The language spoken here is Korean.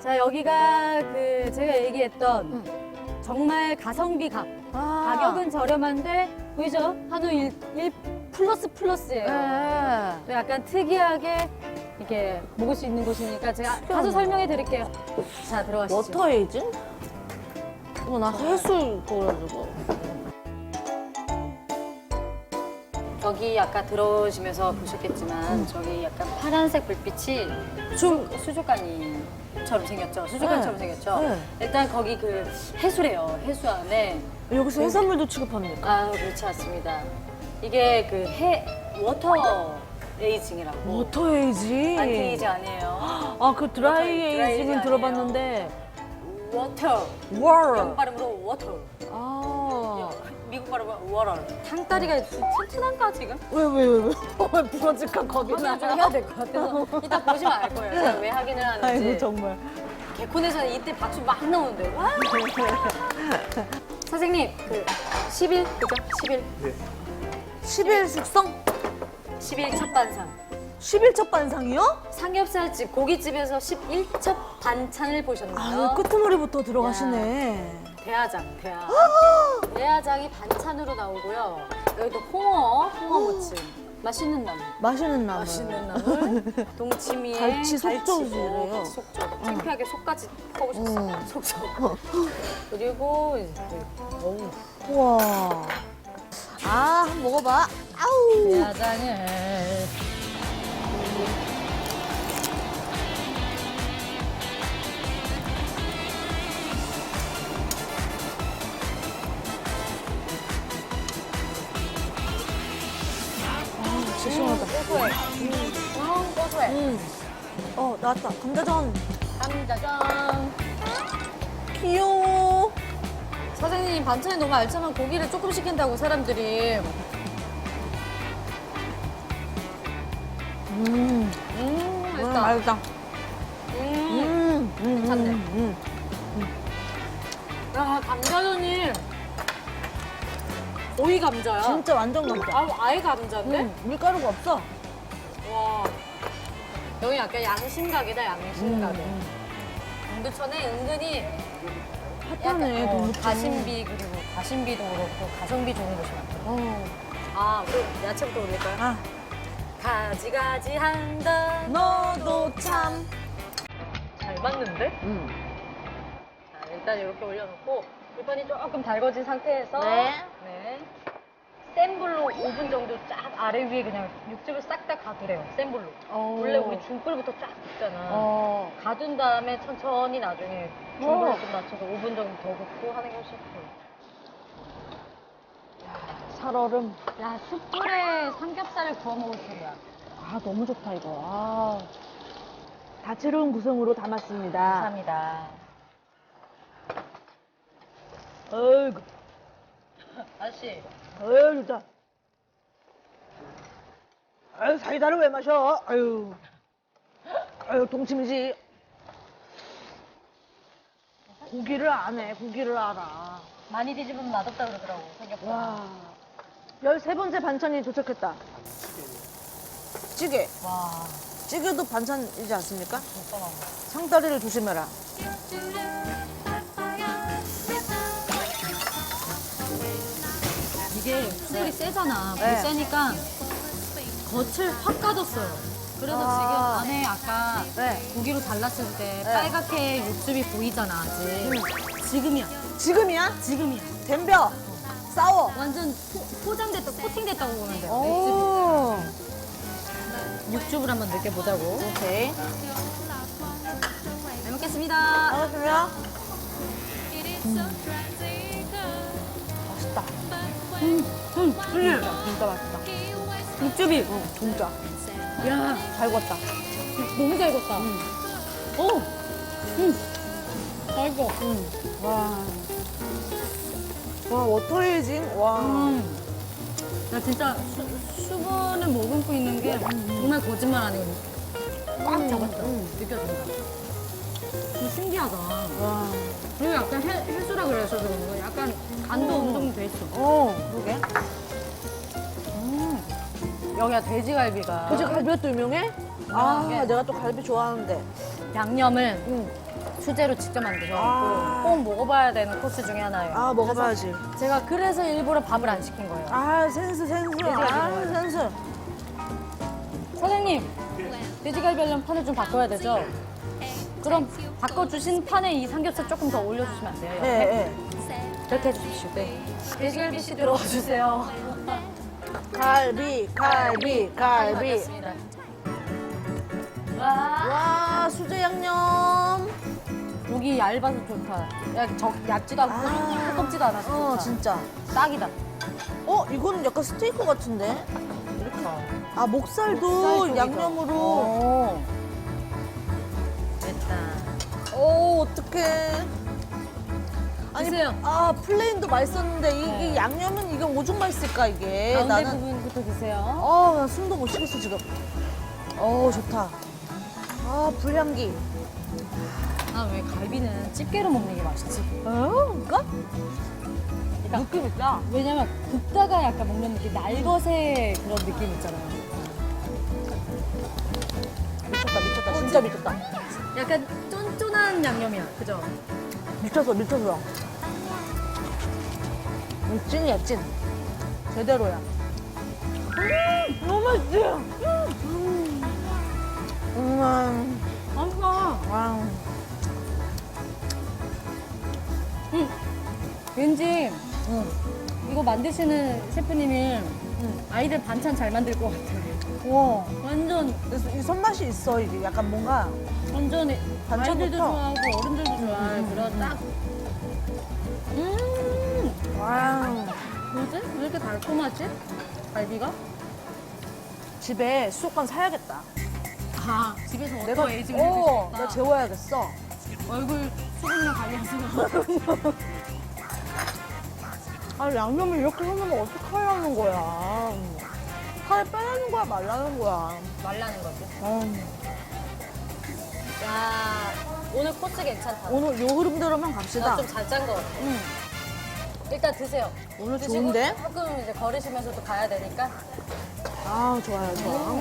자 여기가 그 제가 얘기했던 정말 가성비 값. 아. 가격은 저렴한데 보이죠? 한우 1, 일 플러스 플러스예요. 네. 또 약간 특이하게 이렇게 먹을 수 있는 곳이니까 제가 가서 설명해 드릴게요. 자 들어가시죠. 워터 에이징? 어머 나 해수 보여주고. 여기 아까 들어오시면서 보셨겠지만 저기 약간 파란색 불빛이 좀 수족관이처럼 생겼죠. 수족관처럼 네. 생겼죠. 네. 일단 거기 그 해수래요. 해수 안에 여기서 해산물도 취급합니까? 아 그렇지 않습니다. 이게 그 해 워터 에이징이라고. 워터 에이징. 안티 에이징 아니에요. 아 그 드라이 워터 에이징 에이징은 아니에요. 들어봤는데. 워터. 워. 영국 발음으로 워터. 아. 미국 발음으로 워터. 상다리가 튼튼한가 지금? 왜 왜 왜 왜? 왜 부러질까 겁이 나. 좀 해야 될 것 같아서 이따 보시면 알 거예요. 제가 왜 확인을 하는지. 아이고 정말. 개콘에서는 이때 박수 막 나오는데. 와. 선생님 그 10일 그죠? 10일 10일 숙성? 10일 첫 반상. 10일 첫 반상이요? 삼겹살집 고깃집에서 11첫 반찬을 보셨나요? 아, 끄트머리부터 들어가시네. 대하장, 대하. 대하장이 반찬으로 나오고요. 여기도 홍어, 홍어 무침. 맛있는 나물. 맛있는 나물. 맛있는 나물. 동치미에 갈치 속젓이래요. 어, 갈치 속젓. 창피하게 속까지 퍼오셨어요. 어. 속젓. 그리고 이제 어우, 우와. 아, 한번 먹어봐. 아우. 대하장을 진짜 시원하다. 고소해. 음, 고소해. 음. 어, 나왔다. 감자전. 감자전. 귀여워. 사장님 반찬이 너무 알차면 고기를 조금 시킨다고 사람들이. 음. 음, 음, 맛있다. 맛있다. 음. 음. 음. 괜찮네. 음. 야, 감자전이 거의 감자야. 진짜 완전 감자. 아, 아예 감자인데? 음, 밀가루가 없어. 와. 여기 약간 양심각이다, 양심각이. 음. 동두천에 은근히 핫하네, 약간, 어, 동두천. 가심비 그리고 가심비도 그렇고 가성비 좋은 곳이 많더라고요. 어. 아, 그 야채부터 올릴까요? 아, 가지가지 한다. 너도 참. 잘 맞는데? 음. 자, 일단 이렇게 올려놓고 불판이 조금 달궈진 상태에서 네. 네. 센 불로 5분 정도 쫙 아래 위에 그냥 육즙을 싹 다 가두래요. 센 불로. 어. 원래 우리 중불부터 쫙 굽잖아. 어. 가둔 다음에 천천히 나중에 중불로 좀 낮춰서 5분 정도 더 굽고 하는 게 훨씬 좋아요. 살얼음. 야, 숯불에 삼겹살을 구워 먹을 줄이야. 아, 너무 좋다, 이거. 아. 다채로운 구성으로 담았습니다. 감사합니다. 어이구, 아저씨, 어이, 좋다. 아유, 사이다를 왜 마셔? 아유. 아유, 동치미지. 고기를 안 해, 고기를 알아. 많이 뒤집으면 맛없다 그러더라고, 삼겹살. 와. 열세 번째 반찬이 도착했다. 찌개. 와, 찌개도 반찬이지 않습니까? 상다리를 조심해라. 세잖아. 불 네. 세니까 겉을 확 까졌어요. 그래서 아. 지금 안에 아까 네. 고기로 잘랐을 때 네. 빨갛게 육즙이 보이잖아, 아직. 지금이야. 지금이야? 지금이야. 덤벼. 싸워. 완전 포, 포장됐다, 코팅됐다고 보면 돼. 오. 육즙. 육즙을 한번 느껴보자고. 오케이. 잘 먹겠습니다. 알았습니 음, 진짜, 진짜 맛있다. 육즙이. 어, 진짜. 야, 잘 구웠다. 너무 잘 익었다. 오! 음. 잘 익어. 와. 와, 워터에이징? 와. 음. 나 진짜 수, 수분을 머금고 있는 게 정말 거짓말 아니고 꽉 잡았다. 느껴진다. 좀 신기하다. 와. 그리고 약간 해, 해수라 그래서 그런 거 약간 간도 어느 정도 돼 있어. 어, 그러게. 여기가 돼지갈비가 돼지 갈비가 또 유명해? 아, 유명하게. 내가 또 갈비 좋아하는데. 양념을 응. 수제로 직접 만드셔갖고 아. 꼭 먹어봐야 되는 코스 중에 하나예요. 아, 먹어봐야지. 그래서 제가 그래서 일부러 밥을 안 시킨 거예요. 아, 센스, 센스. 아, 먹어요. 센스. 사장님, 돼지갈비 하려면 판을 좀 바꿔야 되죠? 그럼 바꿔주신 판에 이 삼겹살 조금 더 올려주시면 안 돼요? 예, 예. 이렇게 해주십시오. 네. 돼지갈비 씨 들어와 주세요. 갈비, 갈비, 갈비. 알겠습니다. 와, 와, 수제 양념. 고기 얇아서 좋다. 야, 적, 얇지도 않고 아. 두껍지도 않아서 어, 좋다. 진짜. 딱이다. 어, 이거는 약간 스테이크 같은데? 이렇게. 아, 목살도 목살 양념으로. 오. 오, 어떡해. 아니, 드세요. 아, 플레인도 맛있었는데, 이게 네. 양념은 이게 오죽 맛있을까, 이게. 가운데 나는. 부분부터 드세요. 어, 나 숨도 못 쉬겠어, 지금. 어, 좋다. 아, 불향기. 아, 왜 갈비는 집게로 먹는 게 맛있지? 어, 그니까? 그러니까 느낌 있다. 왜냐면 굽다가 약간 먹는 느낌, 날것의 그런 느낌 있잖아요. 진짜 미쳤다. 약간 쫀쫀한 양념이야, 그죠? 미쳤어, 미쳤어. 음, 찐이야, 찐. 제대로야. 음, 너무 맛있지? 음. 음, 맛있어. 와. 응. 왠지 응. 이거 만드시는 셰프님이 아이들 반찬 잘 만들 것 같아. 와. 완전, 그래서 이 손맛이 있어, 이게. 약간 뭔가. 완전 반찬부터. 아이들도 좋아하고 어른들도 좋아할 음, 그런 음. 딱. 음, 와. 뭐지? 왜 이렇게 달콤하지? 갈비가? 집에 수족관 사야겠다. 아, 집에서 내가, 어떤 애지를 어. 내가 재워야겠어. 얼굴 수분이랑 관리하시면. 아, 양념을 이렇게 해놓으면 어떡하려는 거야. 살 빼라는 거야, 말라는 거야. 말라는 거지. 음. 야, 오늘 코스 괜찮다. 오늘 요 흐름대로만 갑시다. 좀잘 짠 것 같아. 응. 일단 드세요. 오늘 드시고 좋은데? 조금 이제 걸으시면서 또 가야 되니까. 아, 좋아요, 좋아.